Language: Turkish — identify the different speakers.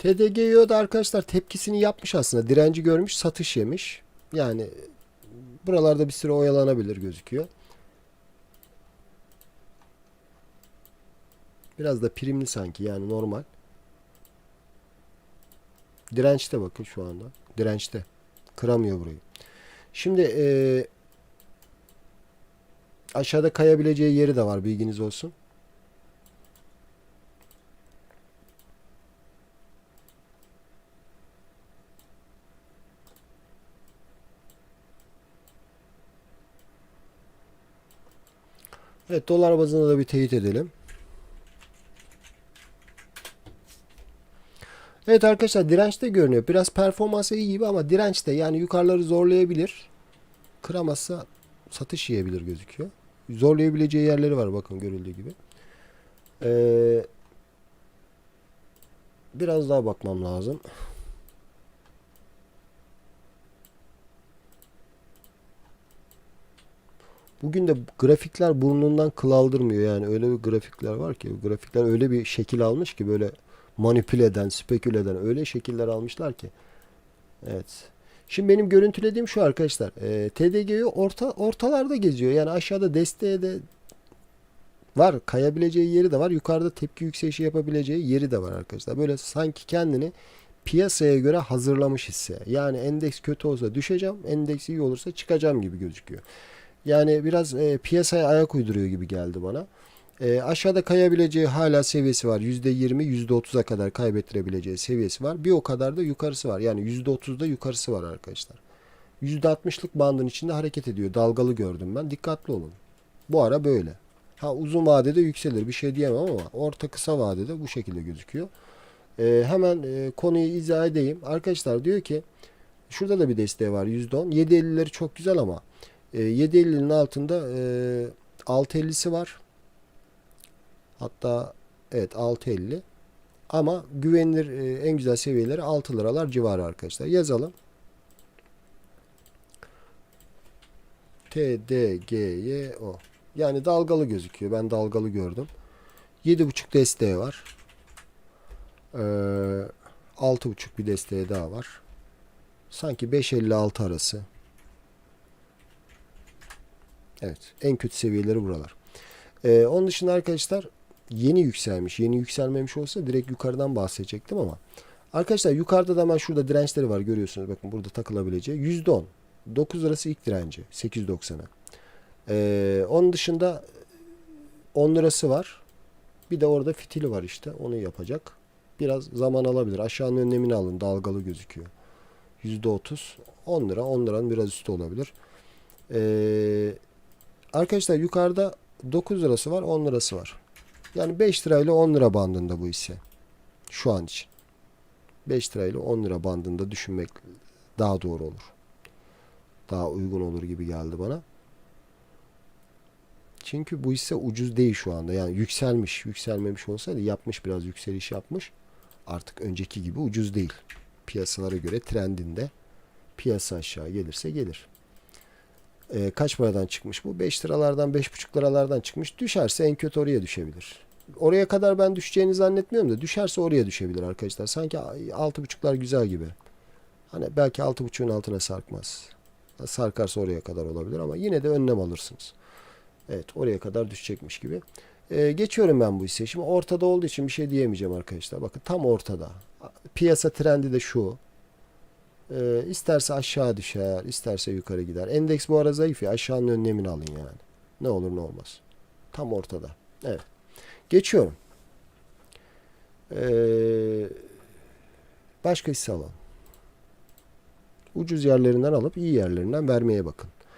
Speaker 1: TDGO da arkadaşlar tepkisini yapmış aslında. Direnci görmüş, satış yemiş. Yani buralarda bir süre oyalanabilir gözüküyor. Biraz da primli sanki yani normal. Dirençte bakın şu anda. Dirençte. Kıramıyor burayı. Şimdi eee, aşağıda kayabileceği yeri de var bilginiz olsun. Evet dolar bazında da bir teyit edelim. Evet arkadaşlar dirençte görünüyor. Biraz performansı iyi gibi ama dirençte yani yukarıları zorlayabilir. Kıramazsa satış yiyebilir gözüküyor. Zorlayabileceği yerleri var bakın görüldüğü gibi. Ee, biraz daha bakmam lazım. Bugün de grafikler burnundan kıl aldırmıyor yani öyle bir grafikler var ki grafikler öyle bir şekil almış ki böyle manipüle eden, speküle eden öyle şekiller almışlar ki. Evet. Şimdi benim görüntülediğim şu arkadaşlar. E, TDG'yi orta ortalarda geziyor. Yani aşağıda desteğe de var. Kayabileceği yeri de var. Yukarıda tepki yükselişi yapabileceği yeri de var arkadaşlar. Böyle sanki kendini piyasaya göre hazırlamış hisse. Yani endeks kötü olsa düşeceğim, endeks iyi olursa çıkacağım gibi gözüküyor. Yani biraz e, piyasaya ayak uyduruyor gibi geldi bana. E, aşağıda kayabileceği hala seviyesi var. %20, %30'a kadar kaybettirebileceği seviyesi var. Bir o kadar da yukarısı var. Yani %30'da yukarısı var arkadaşlar. %60'lık bandın içinde hareket ediyor. Dalgalı gördüm ben. Dikkatli olun. Bu ara böyle. Ha uzun vadede yükselir bir şey diyemem ama orta kısa vadede bu şekilde gözüküyor. E, hemen e, konuyu izah edeyim. Arkadaşlar diyor ki şurada da bir desteği var %10. 7.50'leri çok güzel ama e, 7.50'nin altında e, 6.50'si var. Hatta evet 6.50 ama güvenilir e, en güzel seviyeleri 6 liralar civarı arkadaşlar. Yazalım. TDGYO yani dalgalı gözüküyor. Ben dalgalı gördüm. 7.5 desteği var. Ee, 6.5 bir desteği daha var. Sanki 5.56 arası. Evet. En kötü seviyeleri buralar. Ee, onun dışında arkadaşlar yeni yükselmiş. Yeni yükselmemiş olsa direkt yukarıdan bahsedecektim ama. Arkadaşlar yukarıda da hemen şurada dirençleri var görüyorsunuz. Bakın burada takılabileceği. %10. 9 lirası ilk direnci. 8.90'a. Ee, onun dışında 10 lirası var. Bir de orada fitili var işte. Onu yapacak. Biraz zaman alabilir. Aşağının önlemini alın. Dalgalı gözüküyor. %30. 10 lira. 10 liranın biraz üstü olabilir. Ee, arkadaşlar yukarıda 9 lirası var. 10 lirası var. Yani 5 lirayla 10 lira bandında bu hisse. Şu an için. 5 lirayla 10 lira bandında düşünmek daha doğru olur. Daha uygun olur gibi geldi bana. Çünkü bu hisse ucuz değil şu anda. Yani yükselmiş, yükselmemiş olsaydı yapmış biraz yükseliş yapmış. Artık önceki gibi ucuz değil. Piyasalara göre trendinde piyasa aşağı gelirse gelir. Ee, kaç paradan çıkmış bu? 5 liralardan 5,5 liralardan çıkmış. Düşerse en kötü oraya düşebilir. Oraya kadar ben düşeceğini zannetmiyorum da düşerse oraya düşebilir arkadaşlar. Sanki 6,5'lar güzel gibi. Hani belki 6,5'un altına sarkmaz. Sarkarsa oraya kadar olabilir ama yine de önlem alırsınız. Evet oraya kadar düşecekmiş gibi. Ee, geçiyorum ben bu hisseye. Şimdi ortada olduğu için bir şey diyemeyeceğim arkadaşlar. Bakın tam ortada. Piyasa trendi de şu. Ee, isterse aşağı düşer, isterse yukarı gider. Endeks bu ara zayıf ya. Aşağının önlemini alın yani. Ne olur ne olmaz. Tam ortada. Evet. Geçiyorum. Ee, başka hisse alalım. Ucuz yerlerinden alıp iyi yerlerinden vermeye bakın.